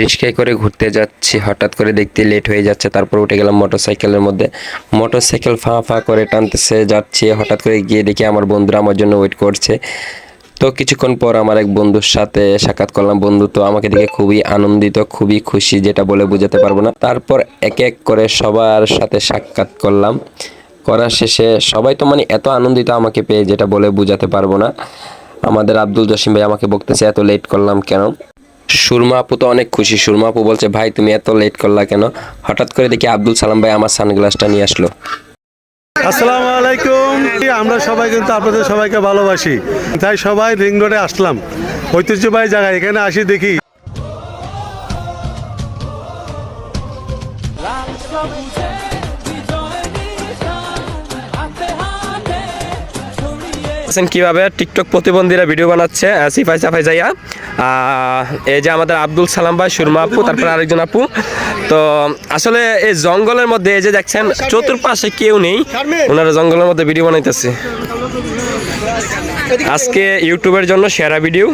রিক্সায় করে ঘুরতে যাচ্ছি, হঠাৎ করে দেখতে লেট হয়ে যাচ্ছে, তারপর উঠে গেলাম মোটরসাইকেলের মধ্যে। মোটরসাইকেল ফা ফা করে টানতেছে, যাচ্ছি, হঠাৎ করে গিয়ে দেখি আমার বন্ধুরা আমার জন্য ওয়েট করছে। তো কিছুক্ষণ পর আমার এক বন্ধুর সাথে সাক্ষাৎ করলাম, বন্ধু তো আমাকে দেখে খুবই আনন্দিত, খুবই খুশি, যেটা বলে বোঝাতে পারব না। তারপর এক এক করে সবার সাথে সাক্ষাৎ করলাম। করার শেষে সবাই তো মানে এত আনন্দিত আমাকে পেয়ে, যেটা বলে বোঝাতে পারব না। আমাদের আব্দুল জসিম ভাই আমাকে বলতেছে এত লেট করলাম কেন? সুরমা আপু তো অনেক খুশি। সুরমা আপু বলছে ভাই তুমি এত লেট করলা কেন? হঠাৎ করে দেখি আব্দুল সালাম ভাই আমার সানগ্লাসটা নিয়ে আসলো। আসসালামু আলাইকুম। আমরা সবাই কিন্তু আপনাদের সবাইকে ভালোবাসি। তাই সবাই রিং রোডে আসলাম। ঐতিহ্যবাহী জায়গায়। এখানে আসি দেখি। দেখছেন কীভাবে টিকটক প্রতিবন্ধীরা ভিডিও বানাচ্ছে সিফাই সাফাই যাইয়া। আহ, এই যে আমাদের আব্দুল সালাম ভাই সুরমা আপু তারপর আরেকজন আপু। তো আসলে এই জঙ্গলের মধ্যে এই যে দেখছেন চতুর্পাশে কেউ নেই ওনারা জঙ্গলের মধ্যে ভিডিও বানাইতেছে। আজকে ইউটিউবের জন্য সেরা ভিডিও